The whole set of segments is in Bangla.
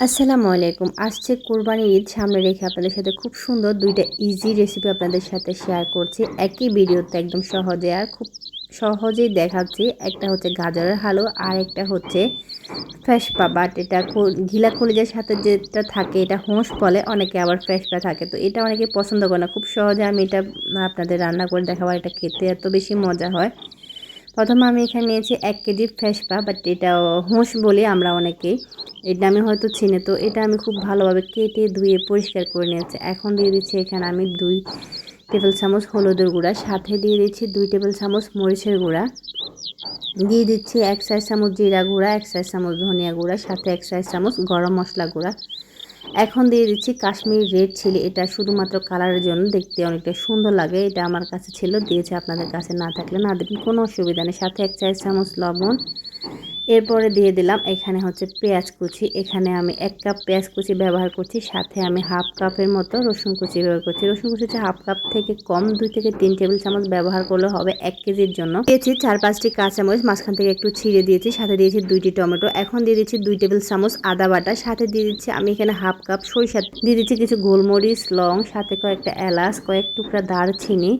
আসসালামু আলাইকুম। আসছে কোরবানির ঈদ, সামনে রেখে আপনাদের সাথে খুব সুন্দর দুইটা ইজি রেসিপি আপনাদের সাথে শেয়ার করছি। একই ভিডিওতে একদম সহজে আর খুব সহজেই দেখাচ্ছি। একটা হচ্ছে গাজরের হালুয়া আর একটা হচ্ছে ফ্যাসপা বাট এটা ঘিলা কলিজার সাথে যেটা থাকে, এটা হোঁস বলে, অনেকে আবার ফ্যাসপা থাকে। তো এটা অনেকে পছন্দ করে না। খুব সহজে আমি এটা আপনাদের রান্না করে দেখাবো এটা খেতে এত বেশি মজা হয়। প্রথমে আমি এখানে নিয়েছি এক কেজি ফ্যাসপা বাট এটা হোঁস বলি আমরা অনেকেই। এটা আমি হয়তো চিনে, তো এটা আমি খুব ভালোভাবে কেটে ধুয়ে পরিষ্কার করে নিয়েছি। এখন দিয়ে দিচ্ছি এখানে আমি দুই টেবিল চামচ হলুদের গুঁড়া, সাথে দিয়ে দিচ্ছি দুই টেবিল চামচ মরিচের গুঁড়া। দিয়ে দিচ্ছি এক সাইজ চামচ জিরা গুঁড়া, এক সাইজ চামচ ধনিয়া গুঁড়া, সাথে এক সাইজ চামচ গরম মশলা গুঁড়া। এখন দিয়ে দিচ্ছি কাশ্মীর রেড চিলি। এটা শুধুমাত্র কালারের জন্য দেখতে অনেকটা সুন্দর লাগে। এটা আমার কাছে ছিল, দিয়েছে আপনাদের কাছে না থাকলে না দেবেন, কোনো অসুবিধা নেই। সাথে এক চায়ের চামচ লবণ এরপরে দিয়ে দিলাম এখানে হচ্ছে পেঁয়াজ কুচি। এখানে আমি এক কাপ পেঁয়াজ কুচি ব্যবহার করছি, সাথে আমি হাফ কাপের মতো রসুন কুচি ব্যবহার করছি। রসুন কুচি হচ্ছে হাফ কাপ থেকে কম দুই থেকে তিন টেবিল চামচ ব্যবহার করলে হবে এক কেজির জন্য। দিয়েছি চার পাঁচটি কাঁচামরিচ, মাঝখান থেকে একটু ছিঁড়ে দিয়েছি, সাথে দিয়েছি দুইটি টমেটো। এখন দিয়ে দিচ্ছি দুই টেবিল চামচ আদা বাটা, সাথে দিয়ে দিচ্ছি আমি এখানে হাফ কাপ সরিষা দিয়ে দিচ্ছি কিছু গোলমরিচ, লং, সাথে কয়েকটা এলাচ, কয়েক টুকরা দারচিনি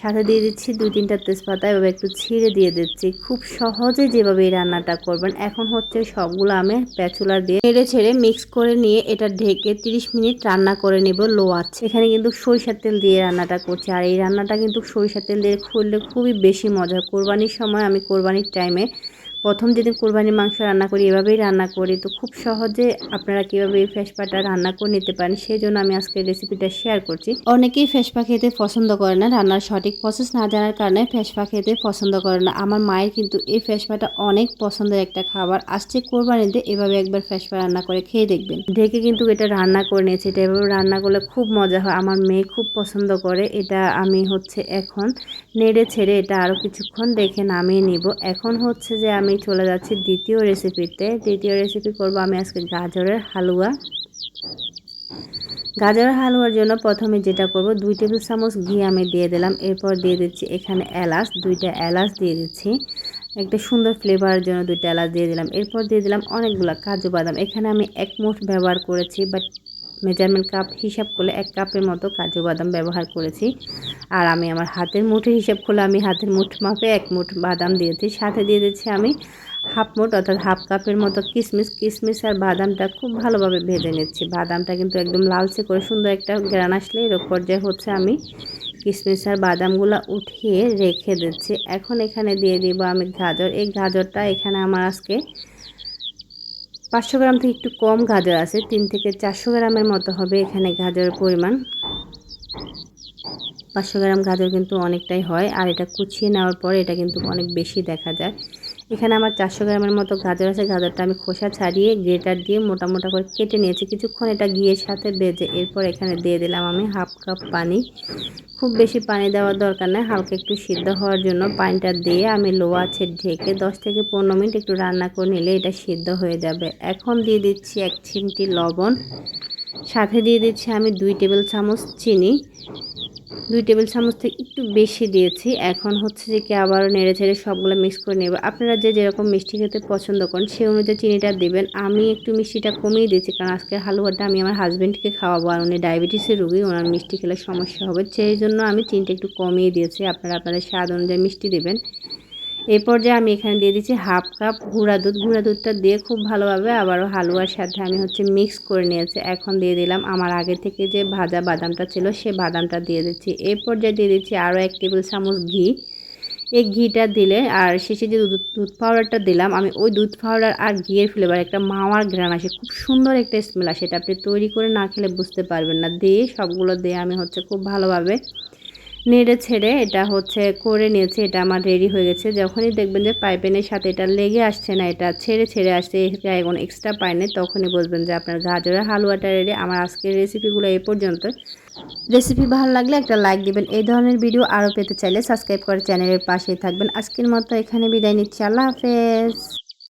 সাথে দিয়ে দিচ্ছি দুই তিনটা তেজপাতা, এভাবে একটু ছিঁড়ে দিয়ে দিচ্ছি। খুব সহজে যেভাবে এই রান্নাটা করবেন, এখন হচ্ছে সবগুলো আমি প্যাচুলা দিয়ে ছেড়ে ছেড়ে মিক্স করে নিয়ে এটা ঢেকে 30 মিনিট রান্না করে নেব লো আছে এখানে কিন্তু সরিষার তেল দিয়ে রান্নাটা করছি। আর এই রান্নাটা কিন্তু সরিষার তেল দিয়ে খুললে খুবই বেশি মজা। কোরবানির সময় আমি কোরবানির টাইমে প্রথম যেদিন কোরবানির মাংস রান্না করি এভাবেই রান্না করি। তো খুব সহজে আপনারা কীভাবে এই ফেসপাটা রান্না করে নিতে পারেন সেই জন্য আমি আজকে রেসিপিটা শেয়ার করছি। অনেকেই ফেসপা খেতে পছন্দ করে না রান্নার সঠিক প্রসেস না জানার কারণে ফেসপা খেতে পছন্দ করে না। আমার মায়ের কিন্তু এই ফেসপাটা অনেক পছন্দের একটা খাবার। আসছে কোরবানিতে এভাবে একবার ফেসপা রান্না করে খেয়ে দেখবেন। ঢেকে কিন্তু এটা রান্না করে নিয়েছি এটা এভাবে রান্না করলে খুব মজা হয়। আমার মেয়ে খুব পছন্দ করে এটা আমি হচ্ছে এখন নেড়ে ছেড়ে এটা আরও কিছুক্ষণ দেখে নামিয়ে নিব। এখন হচ্ছে যে আমি আমি চলে যাচ্ছি দ্বিতীয় রেসিপিতে দ্বিতীয় রেসিপি করব আমি আজকে গাজরের হালুয়া। গাজরের হালুয়ার জন্য প্রথমে যেটা করব, দুই টেবিল চামচ ঘি আমি দিয়ে দিলাম। এরপর দিয়ে দিচ্ছি এখানে এলাচ, দুইটা এলাচ দিয়ে দিচ্ছি। একটা সুন্দর ফ্লেভারের জন্য দুইটা এলাচ দিয়ে দিলাম। এরপর দিয়ে দিলাম অনেকগুলো কাজু বাদাম। এখানে আমি এক মুঠ ব্যবহার করেছি বাট মেজারমেন্ট কাপ হিসাব করলে এক কাপের মতো কাজু বাদাম ব্যবহার করেছি। আর আমি আমার হাতের মুঠে হিসাব করলে আমি হাতের মুঠ মাপে এক মুঠ বাদাম দিয়েছি। সাথে দিয়ে দিচ্ছি আমি হাফ মুঠ অর্থাৎ হাফ কাপের মতো কিশমিশ কিশমিশ আর বাদামটা খুব ভালোভাবে ভেজে নিচ্ছি। বাদামটা কিন্তু একদম লালচে করে সুন্দর একটা গ্রান আসলে এর পর্যায়ে হচ্ছে আমি কিশমিশ আর বাদামগুলো উঠিয়ে রেখে দিচ্ছি। এখন এখানে দিয়ে দিব আমি গাজর। এই গাজরটা এখানে আমার আজকে পাঁচশো গ্রাম থেকে একটু কম গাজর আছে, তিন থেকে চারশো গ্রামের মতো হবে এখানে গাজরের পরিমাণ। পাঁচশো গ্রাম গাজর কিন্তু অনেকটাই হয়, আর এটা কুচিয়ে নেওয়ার পর এটা কিন্তু অনেক বেশি দেখা যায়। এখানে আমার চারশো গ্রামের মতো গাজর আছে। গাজরটা আমি খোসা ছাড়িয়ে গ্রেটার দিয়ে মোটা মোটা করে কেটে নিয়েছি। কিছুক্ষণ এটা গিয়ে সাথে বেজে এরপর এখানে দিয়ে দিলাম আমি হাফ কাপ পানি। খুব বেশি পানি দেওয়ার দরকার নেই, হালকা একটু সিদ্ধ হওয়ার জন্য পানিটা দিয়ে আমি লো আছে ঢেকে দশ থেকে পনেরো মিনিট একটু রান্না করে নিলে এটা সিদ্ধ হয়ে যাবে। এখন দিয়ে দিচ্ছি এক চিমটি লবণ। সাথে দিয়ে দিচ্ছি আমি দুই টেবিল চামচ চিনি। দুই টেবিল চামচ থেকে একটু বেশি দিয়েছি। এখন হচ্ছে যে কি আবারও নেড়ে ছেড়ে সবগুলো মিক্স করে নেব। আপনারা যে যেরকম মিষ্টি খেতে পছন্দ করেন সেই অনুযায়ী চিনিটা দেবেন। আমি একটু মিষ্টিটা কমিয়ে দিয়েছি কারণ আজকে হালুয়াটা আমি আমার হাজব্যান্ডকে খাওয়াবো আর উনি ডায়াবেটিসের রুগী, ওনার মিষ্টি খেলে সমস্যা হবে। সেই জন্য আমি চিনিটা একটু কমিয়ে দিয়েছি। আপনারা আপনাদের স্বাদ অনুযায়ী মিষ্টি দেবেন। এই পর্যায়ে আমি এখানে দিয়ে দিচ্ছি হাফ কাপ গুঁড়া দুধ। গুঁড়া দুধটা দিয়ে খুব ভালোভাবে আবারও হালুয়ার সাথে আমি হচ্ছে মিক্স করে নিয়েছি। এখন দিয়ে দিলাম আমার আগে থেকে যে ভাজা বাদামটা ছিল সে বাদামটা দিয়ে দিচ্ছি। এই পর্যায়ে দিয়ে দিচ্ছি আরও এক টেবিল চামচ ঘি। এই ঘিটা দিলে আর শেষে যে দুধ দুধ পাউডারটা দিলাম, আমি ওই দুধ পাউডার আর ঘিয়ের ফ্লেভার একটা মাওয়ার গ্রান আসে। খুব সুন্দর একটা স্মেল আসে। এটা আপনি তৈরি করে না খেলে বুঝতে পারবেন না। দিয়ে সবগুলো দিয়ে আমি হচ্ছে খুব ভালোভাবে নেড়ে ছেড়ে এটা হচ্ছে করে নিয়েছি, এটা আমার রেডি হয়ে গেছে। যখনই দেখবেন যে পাইপেনের সাথে এটা লেগে আসছে না, এটা ছেড়ে ছেড়ে আসছে এখন এক্সট্রা পায়নি তখনই বুঝবেন যে আপনার গাজরের হালুয়াটা রেডি আমার আজকের রেসিপিগুলো এই পর্যন্ত। রেসিপি ভালো লাগলে একটা লাইক দিবেন। এই ধরনের ভিডিও আরও পেতে চাইলে সাবস্ক্রাইব করে চ্যানেলের পাশেই থাকবেন। আজকের মতো এখানে বিদায় নিচ্ছি। আল্লাহ হাফেজ।